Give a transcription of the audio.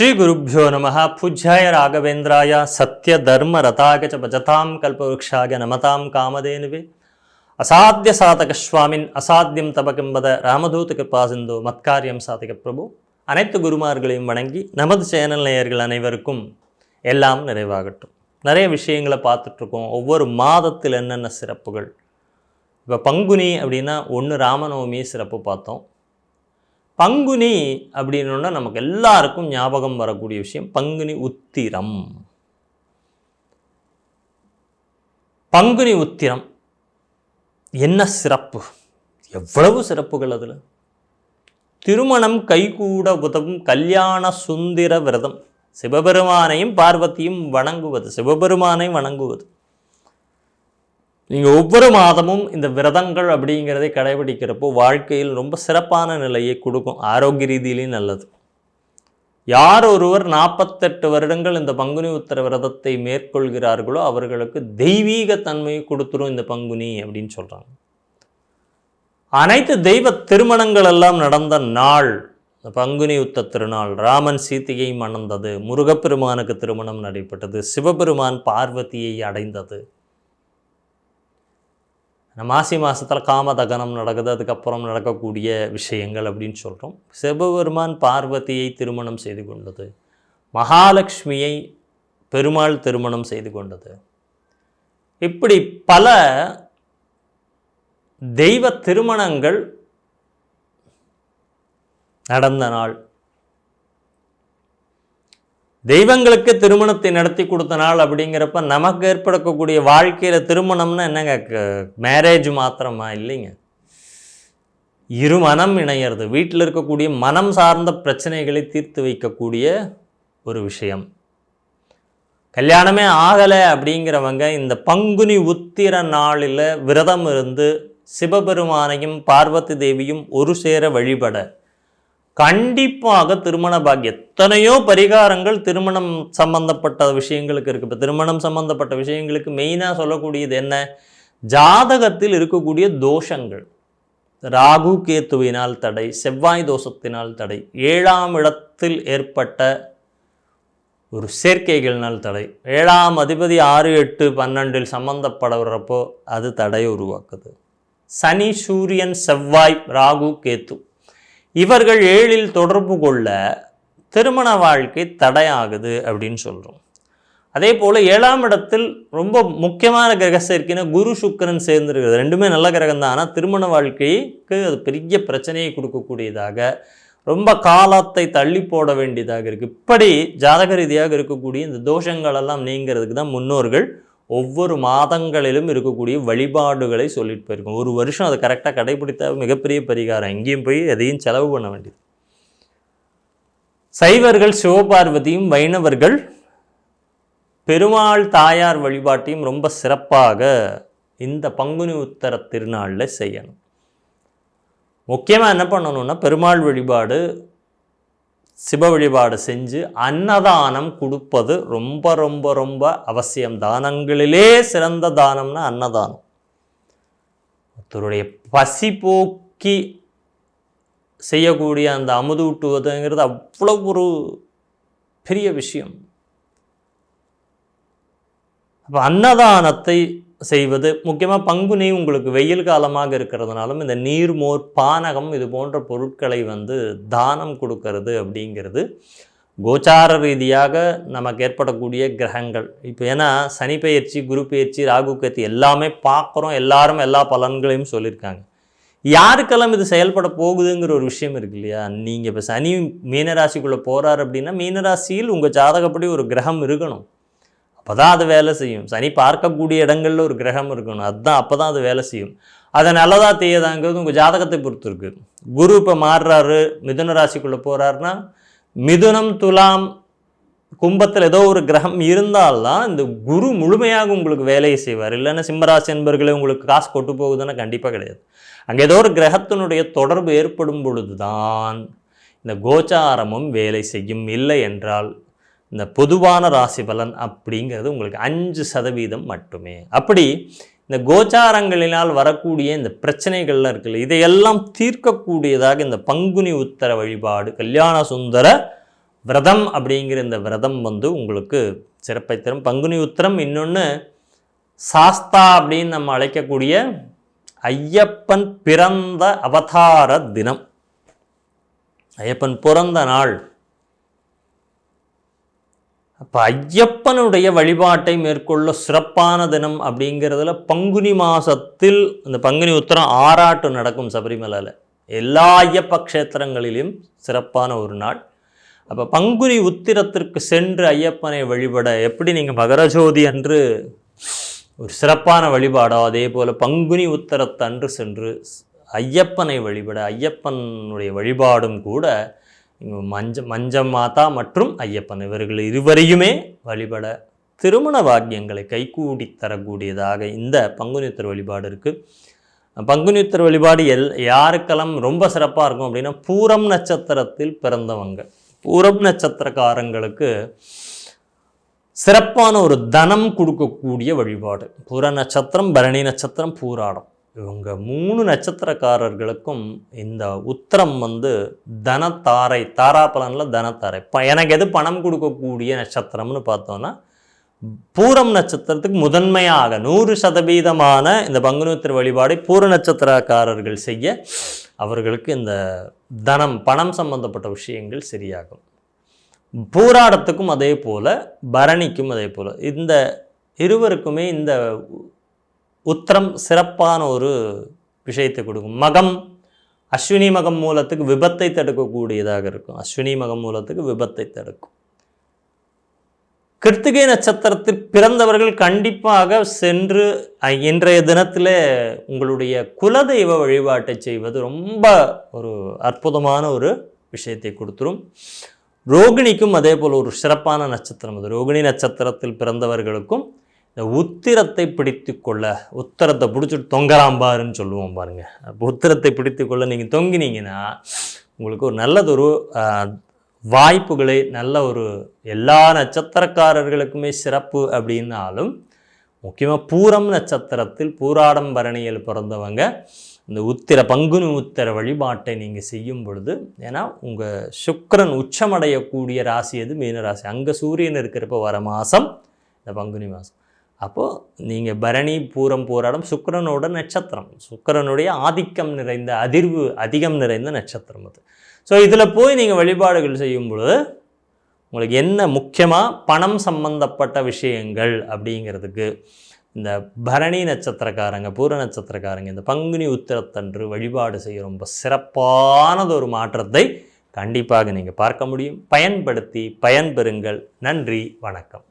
ஸ்ரீ ஸ்ரீகுருப்போ நம பூஜ்யாய ராகவேந்திராய சத்ய தர்ம ரதாக ச பஜதாம் கல்பவருஷாக நமதாம் காமதேனுவே அசாத்திய சாதக சுவாமின் அசாத்தியம் தபகிம்பத ராமதூத கிருபாசிந்தோ மத்காரியம் சாதக பிரபு அனைத்து குருமார்களையும் வணங்கி நமது சேனல் நேயர்கள் அனைவருக்கும் எல்லாம் நிறைவாகட்டும் நிறைய விஷயங்களை பார்த்துட்ருக்கோம் ஒவ்வொரு மாதத்தில் என்னென்ன சிறப்புகள் இப்போ பங்குனி அப்படின்னா ஒன்று ராமநவமி சிறப்பு பார்த்தோம் பங்குனி அப்படின்னோன்னா நமக்கு எல்லாருக்கும் ஞாபகம் வரக்கூடிய விஷயம் பங்குனி உத்திரம். பங்குனி உத்திரம் என்ன சிறப்பு? எவ்வளவு சிறப்புகள் அதில்? திருமணம் கைகூட உதவும் கல்யாண சுந்தர விரதம். சிவபெருமானையும் பார்வதியும் வணங்குவது சிவபெருமானை வணங்குவது. நீங்கள் ஒவ்வொரு மாதமும் இந்த விரதங்கள் அப்படிங்கிறதை கடைபிடிக்கிறப்போ வாழ்க்கையில் ரொம்ப சிறப்பான நிலையை கொடுக்கும். ஆரோக்கிய ரீதியிலையும் நல்லது. யார் ஒருவர் நாற்பத்தெட்டு வருடங்கள் இந்த பங்குனி உத்தர விரதத்தை மேற்கொள்கிறார்களோ அவர்களுக்கு தெய்வீக தன்மையை கொடுத்துரும் இந்த பங்குனி அப்படின்னு சொல்கிறாங்க அனைத்து தெய்வ திருமணங்கள் எல்லாம் நடந்த நாள் இந்த பங்குனி உத்த திருநாள் ராமன் சீத்தையை மணந்தது முருகப்பெருமானுக்கு திருமணம் நடைபெற்றது சிவபெருமான் பார்வதியை அடைந்தது. மாசி மாதத்தில் காமதகனம் நடக்குது அதுக்கப்புறம் நடக்கக்கூடிய விஷயங்கள் அப்படின்னு சொல்கிறோம் சிவபெருமான் பார்வதியை திருமணம் செய்து கொண்டது. மகாலட்சுமியை பெருமாள் திருமணம் செய்து கொண்டது. இப்படி பல தெய்வ திருமணங்கள் நடந்த நாள். தெய்வங்களுக்கு திருமணத்தை நடத்தி கொடுத்த நாள் அப்படிங்கிறப்ப நமக்கு ஏற்படக்கூடிய வாழ்க்கையில் திருமணம்னா என்னங்க? மேரேஜ் மாத்திரமா? இல்லைங்க. இரு மனம் இணையிறது. வீட்டில் இருக்கக்கூடிய மனம் சார்ந்த பிரச்சனைகளை தீர்த்து வைக்கக்கூடிய ஒரு விஷயம். கல்யாணமே ஆகலை அப்படிங்கிறவங்க இந்த பங்குனி உத்திர நாளில் விரதம் இருந்து சிவபெருமானையும் பார்வதி தேவியும் ஒரு சேர வழிபட கண்டிப்பாக திருமண பாக்கியம். எத்தனையோ பரிகாரங்கள் திருமணம் சம்பந்தப்பட்ட விஷயங்களுக்கு இருக்குது இப்போ திருமணம் சம்பந்தப்பட்ட விஷயங்களுக்கு மெயினாக சொல்லக்கூடியது என்ன? ஜாதகத்தில் இருக்கக்கூடிய தோஷங்கள். ராகு கேத்துவினால் தடை செவ்வாய் தோஷத்தினால் தடை ஏழாம் இடத்தில் ஏற்பட்ட ஒரு சேர்க்கைகள்னால் தடை ஏழாம் அதிபதி ஆறு எட்டு பன்னெண்டில் சம்பந்தப்படுறப்போ அது தடையை உருவாக்குது. சனி சூரியன் செவ்வாய் ராகு கேத்து. இவர்கள் ஏழில் தொடர்பு கொள்ள திருமண வாழ்க்கை தடையாகுது அப்படின்னு சொல்கிறோம் அதே போல் ஏழாம் இடத்தில் ரொம்ப முக்கியமான கிரக சேர்க்கைனா குரு சுக்கரன் சேர்ந்துருக்கிறது. ரெண்டுமே நல்ல கிரகம் தான். ஆனால் திருமண வாழ்க்கைக்கு அது பெரிய பிரச்சனையை கொடுக்கக்கூடியதாக ரொம்ப காலத்தை தள்ளி போட வேண்டியதாக இருக்குது இப்படி ஜாதக ரீதியாக இருக்கக்கூடிய இந்த தோஷங்களெல்லாம் நீங்கிறதுக்கு தான் முன்னோர்கள் ஒவ்வொரு மாதங்களிலும் இருக்கக்கூடிய வழிபாடுகளை சொல்லிட்டு போயிருக்கோம். ஒரு வருஷம் அதை கரெக்டாக கடைபிடித்த மிகப்பெரிய பரிகாரம். எங்கேயும் போய் எதையும் செலவு பண்ண வேண்டியது. சைவர்கள் சிவபார்வதியும் வைணவர்கள் பெருமாள் தாயார் வழிபாட்டையும் ரொம்ப சிறப்பாக இந்த பங்குனி உத்தர திருநாளில் செய்யணும். முக்கியமாக என்ன பண்ணணும்னா பெருமாள் வழிபாடு சிவ வழிபாடு செஞ்சு அன்னதானம் கொடுப்பது ரொம்ப ரொம்ப ரொம்ப அவசியம். தானங்களிலே சிறந்த தானம்னா அன்னதானம். ஒருத்தருடைய பசி போக்கி செய்யக்கூடிய அந்த அமுது ஊட்டுவதுங்கிறது அவ்வளோ ஒரு பெரிய விஷயம். அப்போ அன்னதானத்தை செய்வது. முக்கியமாக பங்குனி உங்களுக்கு வெயில் காலமாக இருக்கிறதுனாலும் இந்த நீர்மோர் பானகம் இது போன்ற பொருட்களை வந்து தானம் கொடுக்கறது அப்படிங்கிறது. கோச்சார ரீதியாக நமக்கு ஏற்படக்கூடிய கிரகங்கள். இப்போ ஏன்னா சனி பயிற்சி குரு பயிற்சி ராகு கத்தி எல்லாமே பார்க்குறோம். எல்லாரும் எல்லா பலன்களையும் சொல்லியிருக்காங்க. யாருக்கெல்லாம் இது செயல்பட போகுதுங்கிற ஒரு விஷயம் இருக்கு இல்லையா? நீங்கள் இப்போ சனி மீனராசிக்குள்ளே போகிறார் அப்படின்னா மீனராசியில் உங்கள் ஜாதகப்படி ஒரு கிரகம் இருக்கணும். அப்போ தான் அது வேலை செய்யும். சனி பார்க்கக்கூடிய இடங்களில் ஒரு கிரகம் இருக்கணும். அதுதான் அப்போ தான் அது வேலை செய்யும். அதை நல்லதாக தேயதாங்கிறது உங்கள் ஜாதகத்தை பொறுத்து இருக்குது குரு இப்போ மாறுறாரு. மிதுன ராசிக்குள்ளே போகிறாருன்னா மிதுனம் துலாம் கும்பத்தில் ஏதோ ஒரு கிரகம் இருந்தால்தான் இந்த குரு முழுமையாக உங்களுக்கு வேலையை செய்வார். இல்லைன்னா சிம்மராசி என்பர்களே உங்களுக்கு காசு கொட்டு போகுதுன்னா கண்டிப்பாக கிடையாது. அங்கே ஏதோ ஒரு கிரகத்தினுடைய தொடர்பு ஏற்படும் பொழுது தான் இந்த கோச்சாரமும் வேலை செய்யும். இல்லை என்றால் இந்த பொதுவான ராசி பலன் அப்படிங்கிறது உங்களுக்கு அஞ்சு சதவீதம் மட்டுமே. அப்படி இந்த கோச்சாரங்களினால் வரக்கூடிய இந்த பிரச்சனைகள்லாம் இருக்குல்ல இதையெல்லாம் தீர்க்கக்கூடியதாக இந்த பங்குனி உத்தர வழிபாடு கல்யாண சுந்தர விரதம் அப்படிங்கிற இந்த விரதம் வந்து உங்களுக்கு சிறப்பை தரும். பங்குனி உத்தரம் இன்னொன்று சாஸ்தா அப்படின்னு நம்ம அழைக்கக்கூடிய ஐயப்பன் பிறந்த அவதார தினம். ஐயப்பன் பிறந்த நாள் அப்போ ஐயப்பனுடைய வழிபாட்டை மேற்கொள்ள சிறப்பான தினம் அப்படிங்கிறதுல பங்குனி மாதத்தில் இந்த பங்குனி உத்தரம் ஆறாட்டு நடக்கும் சபரிமலையில். எல்லா ஐயப்ப க்ஷேத்திரங்களிலும் சிறப்பான ஒரு நாள். அப்போ பங்குனி உத்திரத்திற்கு சென்று ஐயப்பனை வழிபட எப்படி நீங்கள் மகரஜோதி அன்று ஒரு சிறப்பான வழிபாடோ? அதே போல் பங்குனி உத்தரத்தன்று சென்று ஐயப்பனை வழிபட ஐயப்பனுடைய வழிபாடும் கூட மஞ்ச மஞ்சம் மாதா மற்றும் ஐயப்பன் இவர்கள் இருவரையுமே வழிபட திருமண வாக்கியங்களை கைகூடி தரக்கூடியதாக இந்த பங்குனித்தர் வழிபாடு இருக்குது பங்குனித்தர் வழிபாடு எல் யாருக்கெல்லாம் ரொம்ப சிறப்பாக இருக்கும் அப்படின்னா பூரம் நட்சத்திரத்தில் பிறந்தவங்க. பூரம் நட்சத்திரக்காரங்களுக்கு சிறப்பான ஒரு தனம் கொடுக்கக்கூடிய வழிபாடு. பூர நட்சத்திரம் பரணி நட்சத்திரம் பூராடம். இவங்க மூணு நட்சத்திரக்காரர்களுக்கும் இந்த உத்திரம் வந்து தனத்தாரை தாராபலனில் தனத்தாரை. ப எனக்கு எது பணம் கொடுக்கக்கூடிய நட்சத்திரம்னு பார்த்தோன்னா பூரம் நட்சத்திரத்துக்கு முதன்மையாக நூறு சதவீதமான இந்த பங்குனூத்திர வழிபாடை பூர நட்சத்திரக்காரர்கள் செய்ய அவர்களுக்கு இந்த தனம் பணம் சம்பந்தப்பட்ட விஷயங்கள் சரியாகும். பூராடத்துக்கும் அதே போல் பரணிக்கும் அதே போல். இந்த இருவருக்குமே இந்த உத்திரம் சிறப்பான ஒரு விஷயத்தை கொடுக்கும். மகம் அஸ்வினி மகம் மூலத்துக்கு விபத்தை தடுக்கக்கூடியதாக இருக்கும். அஸ்வினி மகம் மூலத்துக்கு விபத்தை தடுக்கும். கிருத்திகை நட்சத்திரத்தில் பிறந்தவர்கள் கண்டிப்பாக சென்று இன்றைய தினத்தில் உங்களுடைய குலதெய்வ வழிபாட்டை செய்வது ரொம்ப ஒரு அற்புதமான ஒரு விஷயத்தை கொடுத்துரும். ரோகிணிக்கும் அதே போல் ஒரு சிறப்பான நட்சத்திரம். அது ரோகிணி நட்சத்திரத்தில் பிறந்தவர்களுக்கும் இந்த உத்திரத்தை பிடித்து கொள்ள உத்தரத்தை பிடிச்சிட்டு தொங்கராம்பாருன்னு சொல்லுவோம் பாருங்க. அப்போ உத்திரத்தை பிடித்து கொள்ள நீங்கள் தொங்கினீங்கன்னா உங்களுக்கு ஒரு நல்லதொரு வாய்ப்புகளை நல்ல ஒரு எல்லா நட்சத்திரக்காரர்களுக்குமே சிறப்பு அப்படின்னாலும் முக்கியமாக பூரம் நட்சத்திரத்தில் பூராடம் பரணியில் பிறந்தவங்க இந்த உத்திர பங்குனி உத்திர வழிபாட்டை நீங்கள் செய்யும் பொழுது ஏன்னா உங்கள் சுக்கரன் உச்சமடையக்கூடிய ராசி எது? மீன ராசி. அங்கே சூரியன் இருக்கிறப்ப வர மாதம் இந்த பங்குனி மாதம் அப்போது நீங்கள் பரணி பூரம் போராடம் சுக்கரனோட நட்சத்திரம். சுக்கிரனுடைய ஆதிக்கம் நிறைந்த அதிர்வு அதிகம் நிறைந்த நட்சத்திரம் அது. ஸோ இதில் போய் நீங்கள் வழிபாடுகள் செய்யும் பொழுது உங்களுக்கு என்ன முக்கியமாக பணம் சம்பந்தப்பட்ட விஷயங்கள் அப்படிங்கிறதுக்கு இந்த பரணி நட்சத்திரக்காரங்க பூர நட்சத்திரக்காரங்க இந்த பங்குனி உத்திரத்தன்று வழிபாடு செய்ய ரொம்ப சிறப்பானது ஒரு மாற்றத்தை கண்டிப்பாக நீங்கள் பார்க்க முடியும். பயன்படுத்தி பயன்பெறுங்கள். நன்றி வணக்கம்.